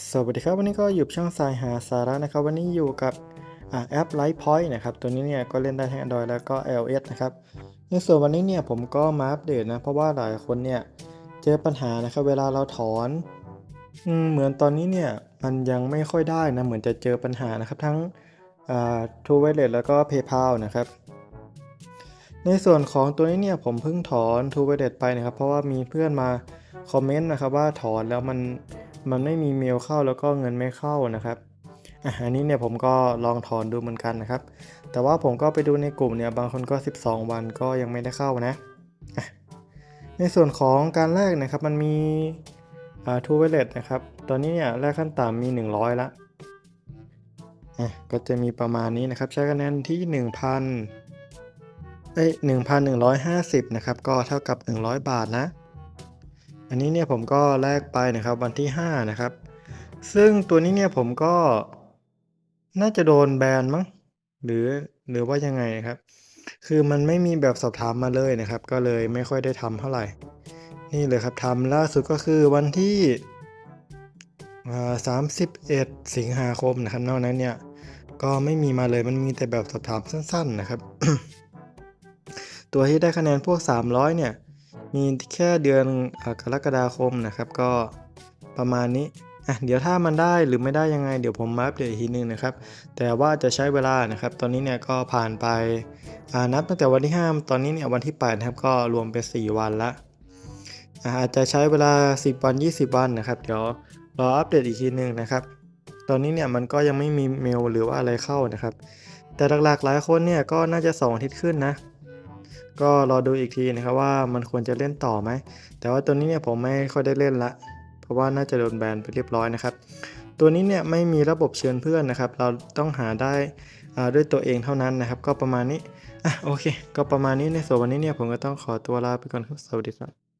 สวัสดีครับวันนี้ก็อยู่ช่องสายหาสาระนะครับ วันนี้อยู่กับอแอป Light Point นะครับตัวนี้เนี่ยก็เล่นได้ทั้ง Android แล้วก็ iOS นะครับในส่วนวันนี้เนี่ยผมก็มาอัปเดตนะเพราะว่าหลายคนเนี่ยเจอปัญหานะครับเวลาเราถอนอืมเหมือนตอนนี้เนี่ยมันยังไม่ค่อยได้นะเหมือนจะเจอปัญหานะครับทั้งอ่า True Wallet แล้วก็ PayPal นะครับในส่วนของตัวนี้เนี่ยผมเพิ่งถอน True Wallet ไปนะครับเพราะว่ามีเพื่อนมาคอมเมนต์นะครับว่าถอนแล้วมัน มันไม่มีเมลเข้าแล้วก็เงินไม่เข้านะครับอันนี้เนี่ยผมก็ลองถอนดูเหมือนกันนะครับ แต่ว่าผมก็ไปดูในกลุ่มเนี่ยบางคนก็ 12 วันก็ยังไม่ได้เข้านะในส่วนของการแลกนะครับมันมีอ่า True Wallet นะครับ ตอนนี้เนี่ยแลกขั้นต่ำมี 100ละอะก็จะมีประมาณนี้นะครับ ใช้คะแนนที่ 1,000เอ้ย1,150 นะครับ ก็เท่ากับ 100 บาทนะ อันนี้เนี่ยผมก็แลกไปนะครับวันที่ 5 นะครับ ซึ่งตัวนี้เนี่ยผมก็น่าจะโดนแบนมั้งหรือหรือว่ายังไงครับ คือมันไม่มีแบบสอบถามมาเลยนะครับ ก็เลยไม่ค่อยได้ทำเท่าไหร่ นี่เลยครับทำล่าสุดก็คือวันที่อ่า31สิงหาคมนะครับนอกนั้นเนี่ยก็ไม่มีมาเลยมันมีแต่แบบสอบถามสั้น ๆนะครับ ตัวที่ได้คะแนนพวก 300 เนี่ย มีแค่เดือนอกรกฎาคมนะครับ ก็ประมาณนี้อะเดี๋ยวถ้ามันได้หรือไม่ได้ยังไงเดี๋ยวผมมาอัปเดตอีกทีนึงนะครับ แต่ว่าจะใช้เวลานะครับ ตอนนี้เนี่ยก็ผ่านไปอ่านับตั้งแต่วันที่ 5 ตอนนี้เนี่ยวันที่8นะครับก็รวมเป็น 4 วันละอาอาจจะใช้เวลา 10 วัน 20 วันนะครับ เดี๋ยวรออัปเดตอีกทีนึงนะครับ ตอนนี้เนี่ยมันก็ยังไม่มีเมลหรือว่าอะไรเข้านะครับ แต่หลักๆหลายคนเนี่ยก็น่าจะ2อาทิตย์ขึ้นนะ ก็รอดูอีกทีนะครับว่ามันควรจะเล่นต่อไหม แต่ว่าตัวนี้เนี่ยผมไม่ค่อยได้เล่นละ เพราะว่าน่าจะโดนแบนไปเรียบร้อยนะครับ ตัวนี้เนี่ยไม่มีระบบเชิญเพื่อนนะครับ เราต้องหาได้อ่าด้วยตัวเองเท่านั้นนะครับ ก็ประมาณนี้อะโอเค ก็ประมาณนี้ในส่วนวันนี้เนี่ยผมก็ต้องขอตัวลาไปก่อนครับสวัสดีครับ